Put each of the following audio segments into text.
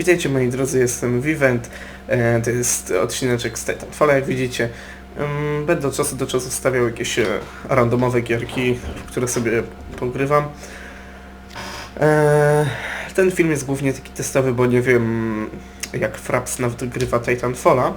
Witajcie moi drodzy, jestem Vivent. E, To jest odcineczek z Titanfalla, jak widzicie. Będę od czasu do czasu stawiał jakieś e, randomowe gierki, w które sobie pogrywam. E, Ten film jest głównie taki testowy, bo nie wiem jak Fraps nawet grywa Titanfalla.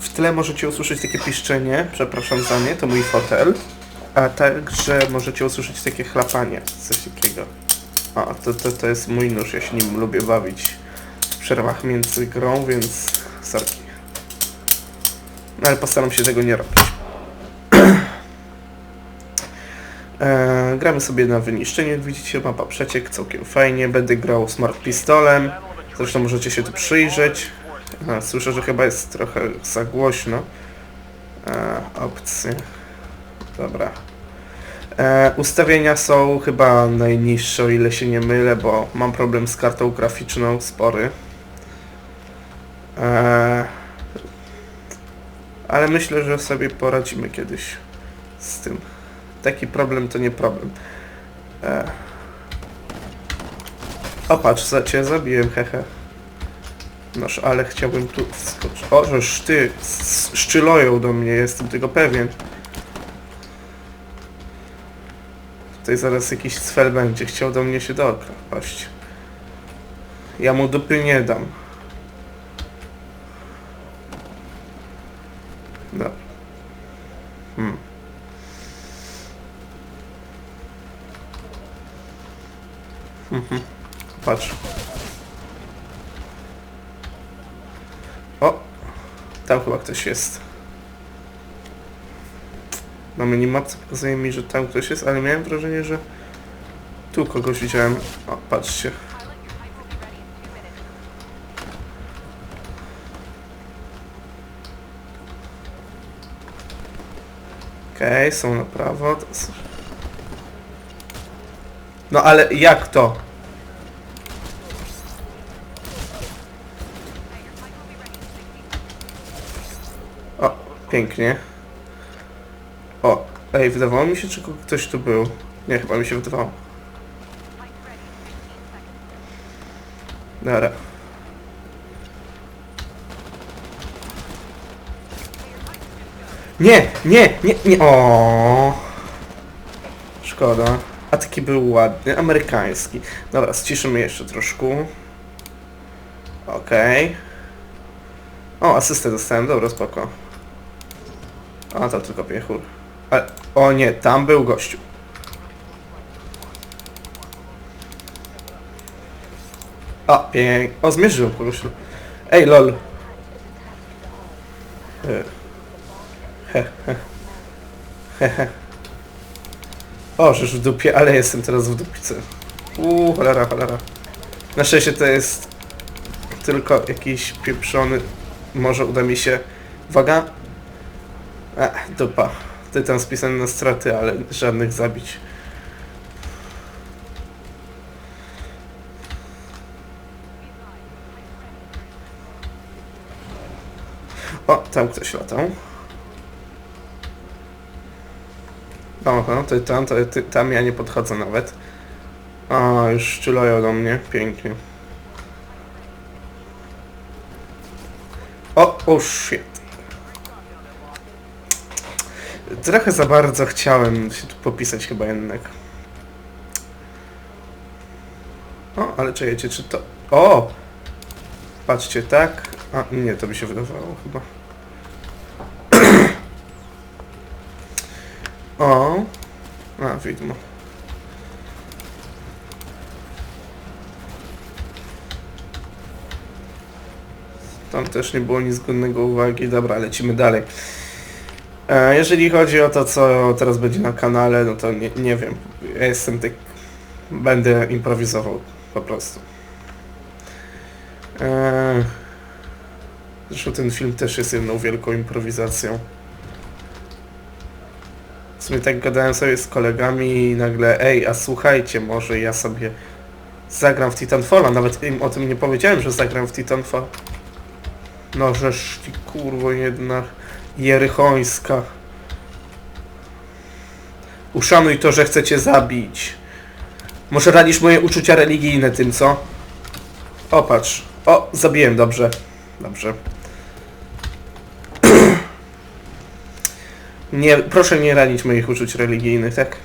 W tle możecie usłyszeć takie piszczenie, przepraszam za nie, to mój fotel. A także możecie usłyszeć takie chlapanie, coś takiego. A, to, to, to jest mój nóż, ja się nim lubię bawić w przerwach między grą, więc sorki. No ale postaram się tego nie robić. e, gramy sobie na wyniszczenie, jak widzicie, mapa przeciek, całkiem fajnie. Będę grał Smart Pistolem, zresztą możecie się tu przyjrzeć. A, słyszę, że chyba jest trochę za głośno. E, opcje. Dobra. E, ustawienia są chyba najniższe, o ile się nie mylę, bo mam problem z kartą graficzną spory. E, ale myślę, że sobie poradzimy kiedyś z tym. Taki problem to nie problem. E, o patrz, za cię zabiłem, hehe. Noż, ale chciałbym tu wskoczyć. O, żeż ty, szczyloją do mnie, jestem tego pewien. Tutaj zaraz jakiś cfel będzie chciał do mnie się dokraść. Ja mu dupy nie dam. No. Hmm. Mhm. Patrz. O! Tam chyba ktoś jest. Na minimapce pokazuje mi, że tam ktoś jest, ale miałem wrażenie, że tu kogoś widziałem. O, patrzcie. Okej, są na prawo. No ale jak to? O, pięknie. Ej, wydawało mi się, czy ktoś tu był. Nie, chyba mi się wydawało. Dobra. Nie, nie, nie, nie, o. Szkoda. A taki był ładny, amerykański. Dobra, ściszymy jeszcze troszkę. Okej. O, asystę dostałem, dobra, spoko. A, to tylko piechur. Ale, o nie, tam był gościu. O, pięk... O, zmierzyłem kogoś. Ej, lol. E. He, he. He, he. O, żeż w dupie, ale jestem teraz w dupicy. Uuu, cholera, cholera. Na szczęście to jest tylko jakiś pieprzony... Może uda mi się... Uwaga. E, dupa. Tytan spisany na straty, ale żadnych zabić. O, tam ktoś latał. Oho, ty tam, to, ty, tam ja nie podchodzę nawet. O, już szczulają do mnie, pięknie. O, oh shit. Trochę za bardzo chciałem się tu popisać chyba jednak. O, ale czekajcie, czy to... O! Patrzcie, tak? A, nie, to by się wydawało chyba. O! A, widmo. Tam też nie było nic godnego uwagi. Dobra, lecimy dalej. E, Jeżeli chodzi o to, co teraz będzie na kanale, no to nie, nie wiem. Ja jestem tak... Będę improwizował po prostu. E, Zresztą ten film też jest jedną wielką improwizacją. W sumie tak gadałem sobie z kolegami i nagle, ej, a słuchajcie, może ja sobie zagram w Titanfalla. Nawet im o tym nie powiedziałem, że zagram w Titanfall. No żeż ty kurwo jedna jerychońska. Uszanuj to, że chcę cię zabić. Może ranisz moje uczucia religijne tym, co? O, patrz. O, zabiłem, dobrze. Dobrze. Nie, proszę nie ranić moich uczuć religijnych, tak?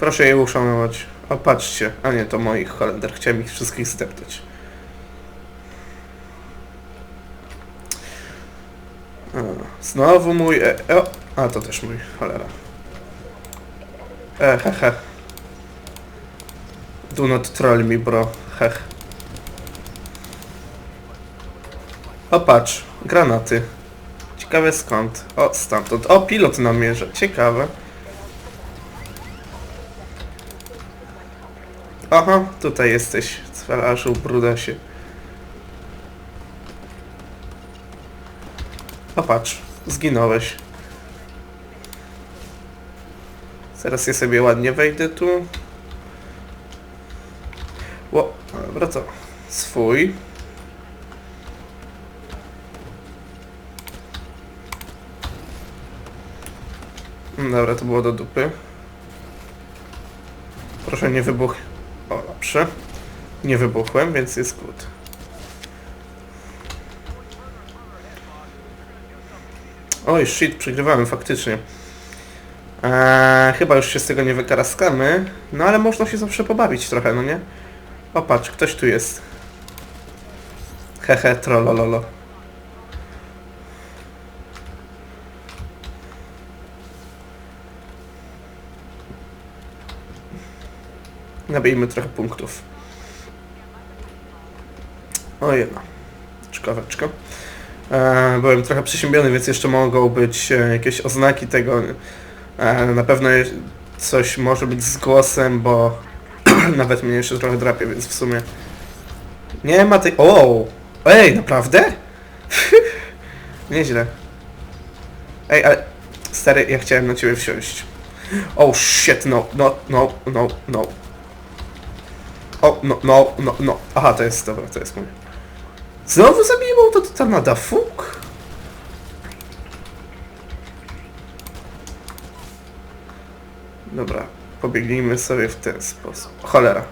Proszę je uszanować. O, patrzcie. A nie, to moich Holender. Chciałem ich wszystkich zdeptać. A, znowu mój... E, o, a, to też mój. Cholera. E, he, he. Do not troll me, bro. Hech. O, patrz. Granaty. Ciekawe skąd. O, stamtąd. O, pilot namierza. Ciekawe. Aha, tutaj jesteś. Cwelarzu, brudasie. O, patrz. Zginąłeś. Zaraz ja sobie ładnie wejdę tu. Ło, dobra to. Swój. Mm, Dobra, to było do dupy. Proszę nie wybuch... O, dobrze. Nie wybuchłem, więc jest good. Oj, shit, przegrywamy faktycznie. Eee, chyba już się z tego nie wykaraskamy. No ale można się zawsze pobawić trochę, no nie? O, patrz, ktoś tu jest. Hehe, trollololo. Nabijmy trochę punktów. O jedno. Czkaweczka. E, byłem trochę przeziębiony, więc jeszcze mogą być e, jakieś oznaki tego. E, na pewno coś może być z głosem, bo nawet mnie jeszcze trochę drapie, więc w sumie... Nie ma tej... O! Ej, naprawdę? Nieźle. Ej, ale... Stary, ja chciałem na ciebie wsiąść. Oh shit, no, no, no, no, no. O, no, no, no, no. Aha, to jest, dobra, to jest mój. Znowu zabiło to totalna da fuk? Dobra, pobiegnijmy sobie w ten sposób. Cholera.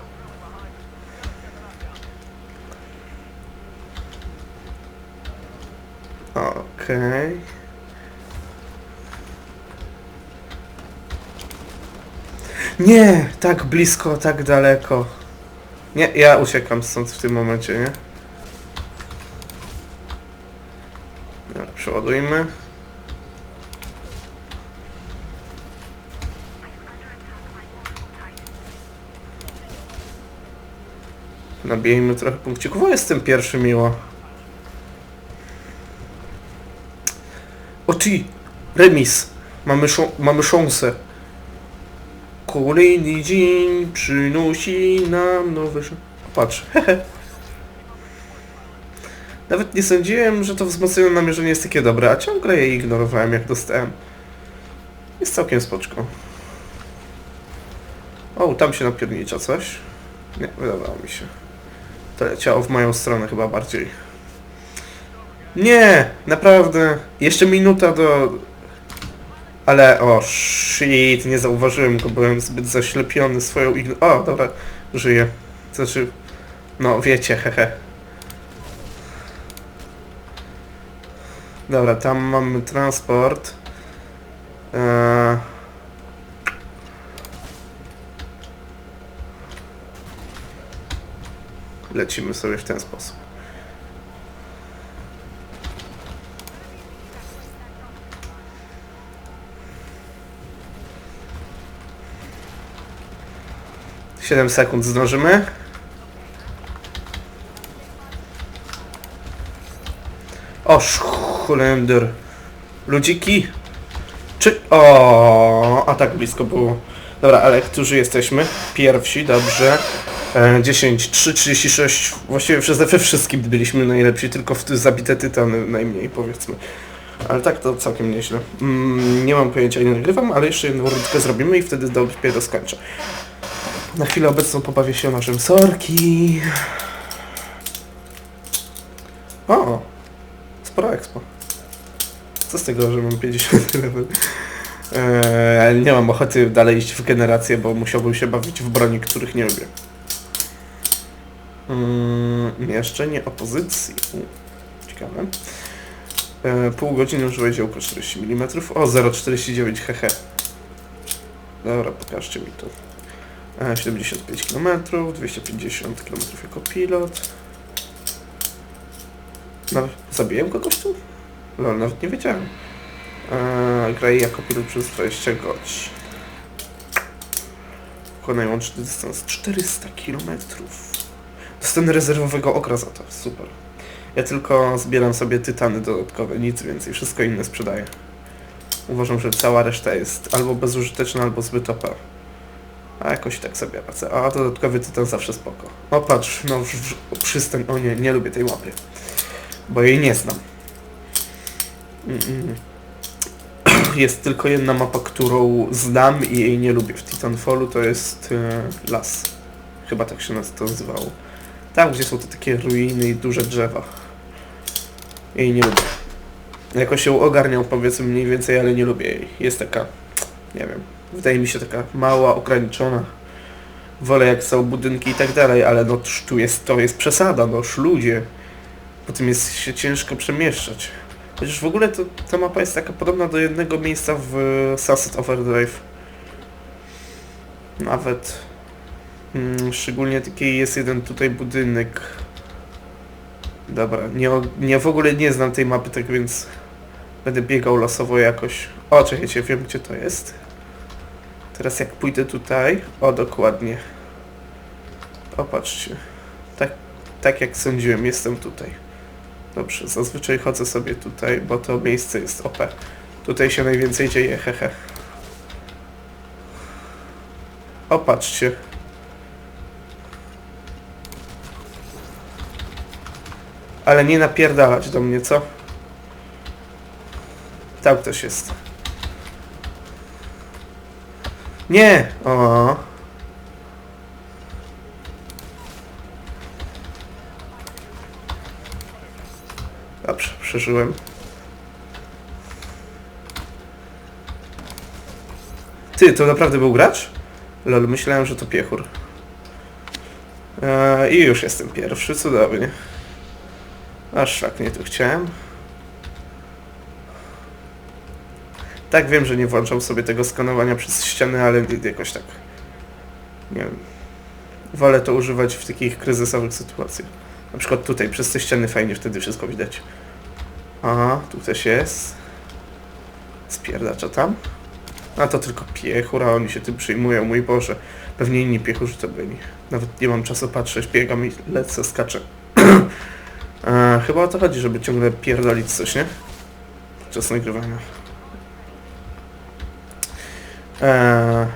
Okej. Nie, tak blisko, tak daleko. Nie, ja uciekam stąd w tym momencie, nie? Przeładujmy. Nabijmy trochę punkcików. O, jestem pierwszy miło. O ty! Remis! Mamy, mamy szansę. Kolejny dzień przynosi nam nowe... Patrz, hehe. Nawet nie sądziłem, że to wzmocnione namierzenie jest takie dobre, a ciągle je ignorowałem jak dostałem. Jest całkiem spoczko. O, tam się napiernicza coś. Nie, wydawało mi się. To leciało w moją stronę chyba bardziej. Nie! Naprawdę! Jeszcze minuta do... Ale, o shit, nie zauważyłem go, byłem zbyt zaślepiony swoją ign... O, dobra, żyję. Znaczy, no wiecie, hehe. Dobra, tam mamy transport. Eee... Lecimy sobie w ten sposób. Siedem sekund zdążymy. O, Holender. Ludziki. Czy... O, a tak blisko było. Dobra, ale którzy jesteśmy? Pierwsi, dobrze. E, 10, 3, 36. Właściwie przez we wszystkim byliśmy najlepsi, tylko w te zabite tytany najmniej, powiedzmy. Ale tak to całkiem nieźle. Mm, nie mam pojęcia, ile nagrywam, ale jeszcze jedną rundkę zrobimy i wtedy dopiero skończę. Na chwilę obecną pobawię się naszym sorki. O! Sporo expo. Co z tego, że mam 50 level? Eee, nie mam ochoty dalej iść w generację, bo musiałbym się bawić w broni, których nie lubię. Mm, mieszczenie opozycji. U, Ciekawe. E, pół godziny użyłeś działko 40 mm. O, 0,49 hehe. Dobra, pokażcie mi to. E, 75 km, 250 km jako pilot. No, zabiłem kogoś tu? No, nawet nie wiedziałem. E, graj jako pilot przez 20 godzin. Pokonaj łączny dystans 400 km. Dostanę rezerwowego okra za to. Super. Ja tylko zbieram sobie tytany dodatkowe, nic więcej. Wszystko inne sprzedaję. Uważam, że cała reszta jest albo bezużyteczna, albo zbyt OP. A jakoś tak sobie radzę. A dodatkowy tytan zawsze spoko. O patrz, no w, przystań. O nie, nie lubię tej mapy. Bo jej nie znam. Jest tylko jedna mapa, którą znam i jej nie lubię w Titanfallu, to jest e, las. Chyba tak się nas to nazywało. Tam, gdzie są te takie ruiny i duże drzewa. Jej nie lubię. Jakoś ją ogarniał powiedzmy mniej więcej, ale nie lubię jej. Jest taka, nie wiem, wydaje mi się taka mała, ograniczona. Wolę jak są budynki i tak dalej, ale no tu jest, to jest przesada, noż ludzie. Po tym jest się ciężko przemieszczać. Chociaż w ogóle to, ta mapa jest taka podobna do jednego miejsca w Sunset Overdrive. Nawet mm, szczególnie taki jest jeden tutaj budynek. Dobra, nie, nie w ogóle nie znam tej mapy, tak więc będę biegał losowo jakoś. O, czekajcie, wiem gdzie to jest. Teraz jak pójdę tutaj, o dokładnie. Popatrzcie. Tak, tak jak sądziłem, jestem tutaj. Dobrze, zazwyczaj chodzę sobie tutaj, bo to miejsce jest OP. Tutaj się najwięcej dzieje, hehe. O, patrzcie. Ale nie napierdalać do mnie, co? Tam ktoś jest. Nie! O. Dobrze, przeżyłem. Ty, to naprawdę był gracz? Lol, myślałem, że to piechur. Eee, I już jestem pierwszy, cudownie. Aż tak, nie tu chciałem. Tak, wiem, że nie włączam sobie tego skanowania przez ściany, ale jakoś tak. Nie wiem. Wolę to używać w takich kryzysowych sytuacjach. Na przykład tutaj, przez te ściany fajnie wtedy wszystko widać. Aha, tu też jest. Spierdacza tam. A to tylko piechur, a oni się tym przyjmują, mój Boże. Pewnie inni piechurzy to byli. Nawet nie mam czasu patrzeć, biegam i lecę, skaczę. e, chyba o to chodzi, żeby ciągle pierdolić coś, nie? Podczas nagrywania. E,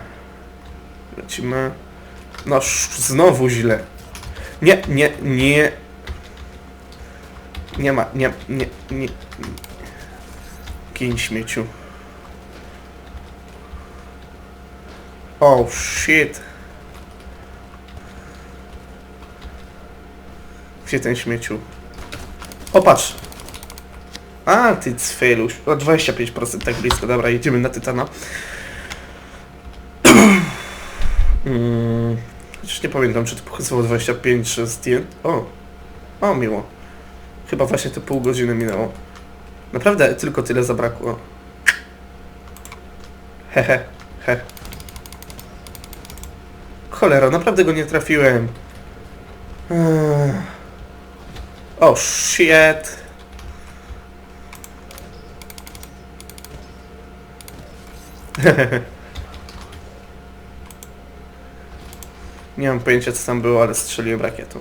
lecimy. No, znowu źle. Nie, nie, nie. Nie ma, nie, nie, nie. Gień śmieciu. Oh shit. Gdzie ten śmieciu? O patrz! A, ty cweluś. O 25% tak blisko. Dobra, jedziemy na Tytana. mm, chociaż nie pamiętam, czy to pokazywało 25, czy zdjęć. O! O, miło. Chyba właśnie te pół godziny minęło. Naprawdę tylko tyle zabrakło. Hehe, he. Cholera, naprawdę go nie trafiłem. O, shit. Nie mam pojęcia co tam było, ale strzeliłem rakietą.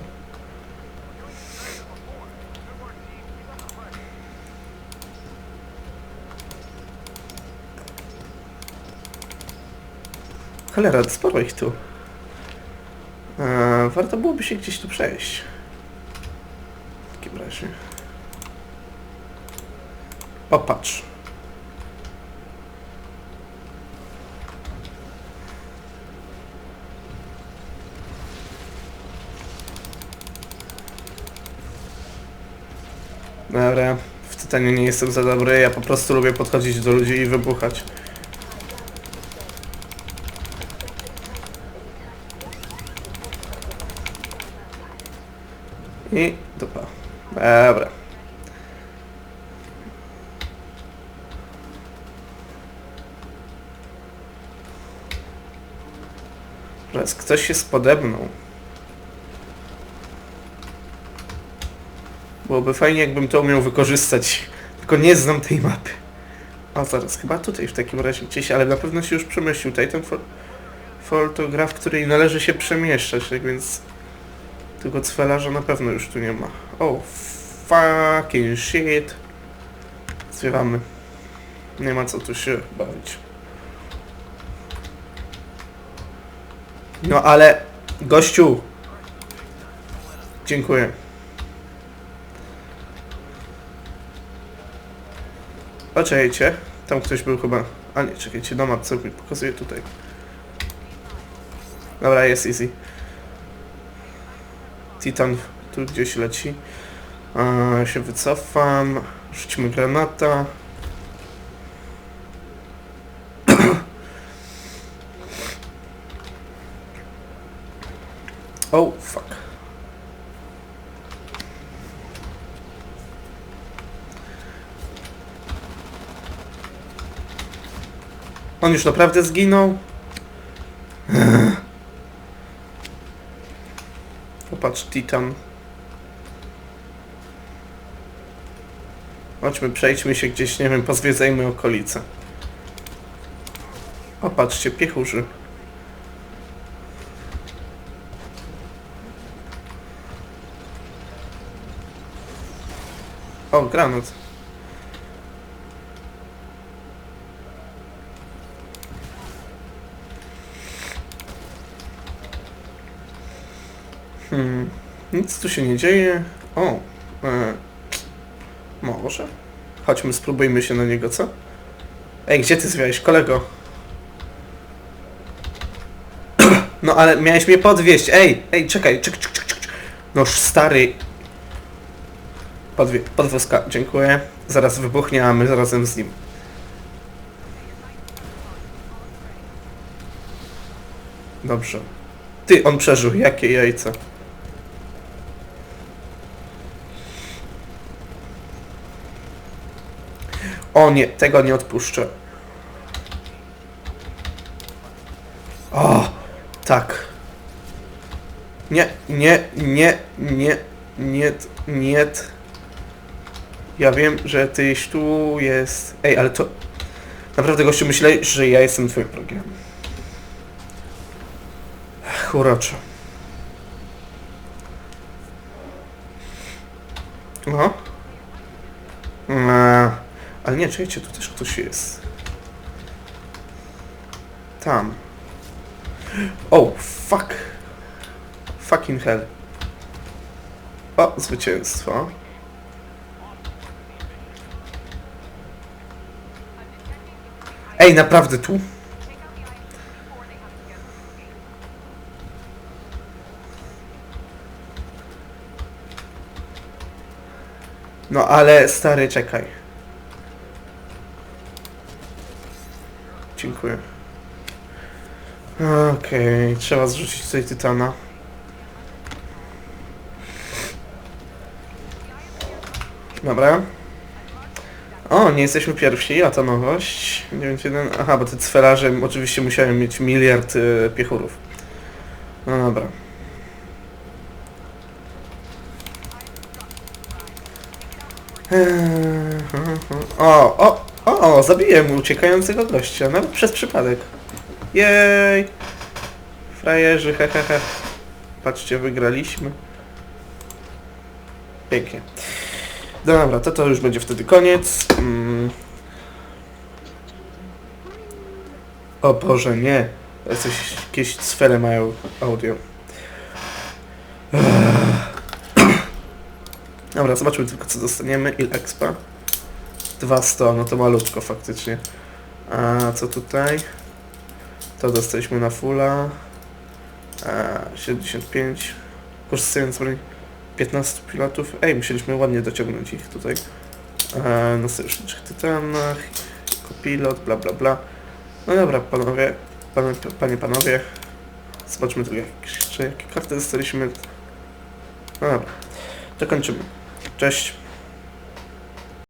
Cholera, sporo ich tu. Eee, warto byłoby się gdzieś tu przejść. W takim razie. O, patrz. Dobra, w Tytanie nie jestem za dobry, ja po prostu lubię podchodzić do ludzi i wybuchać. I dupa. Dobra. Teraz ktoś się spodebnął. Byłoby fajnie, jakbym to umiał wykorzystać. Tylko nie znam tej mapy. O, zaraz, chyba tutaj w takim razie gdzieś, ale na pewno się już przemieścił. Tutaj ten fo fotograf, której należy się przemieszczać, tak więc... Tego cwelarza na pewno już tu nie ma. O, fucking shit. Zwiewamy. Nie ma co tu się bawić. No ale... Gościu! Dziękuję. Poczekajcie. Tam ktoś był chyba... A nie, czekajcie, na mapce mi pokazuje tutaj. Dobra, jest easy. Titan tu gdzieś leci. A, się wycofam. Rzucimy granata. Oh, fuck. On już naprawdę zginął? Popatrz, Titan. Chodźmy, przejdźmy się gdzieś, nie wiem, pozwiedzajmy okolice. O, patrzcie, piechurzy. O, granat. Hmm, nic tu się nie dzieje. O, e, może. Chodźmy, spróbujmy się na niego, co? Ej, gdzie ty zwiałeś, kolego? No ale miałeś mnie podwieźć. Ej, ej, czekaj, czek, czek, czek, czek. Noż stary. Podwie podwózka, dziękuję. Zaraz wybuchnie, a my razem z nim. Dobrze. Ty, on przeżył, jakie jajca. O nie, tego nie odpuszczę. O, tak. Nie, nie, nie, nie, nie, nie. Ja wiem, że tyś tu jest... Ej, ale to... Naprawdę gościu myślę, że ja jestem twoim wrogiem. Uroczo. No. Eee, ale nie, czekajcie, tu też ktoś jest. Tam. Oh, fuck. Fucking hell. O, zwycięstwo. Ej, naprawdę tu? No ale stary, czekaj. Dziękuję. Okej, trzeba zrzucić tutaj tytana. Dobra. O, nie jesteśmy pierwsi, a to nowość. 9.1. Aha, bo te cwelarze oczywiście musiałem mieć miliard y, piechurów. No dobra. Eee, O, o, o, o, zabiłem uciekającego gościa, nawet przez przypadek. Jej! Frajerzy, he, he, he. Patrzcie, wygraliśmy. Pięknie. Dobra, to to już będzie wtedy koniec. Mm. O Boże, nie. Coś, jakieś sfery mają audio. Dobra, zobaczmy tylko co dostaniemy. Il expa. 200, no to malutko faktycznie. A co tutaj? To dostaliśmy na fulla. A, 75. Korzystając z broni 15 pilotów. Ej, musieliśmy ładnie dociągnąć ich tutaj. E, na sojuszniczych tytanach. Kopilot, bla bla bla. No dobra, panowie, panie, panie panowie. Zobaczmy tu jeszcze jakie karty dostaliśmy. No dobra. to kończymy. Cześć.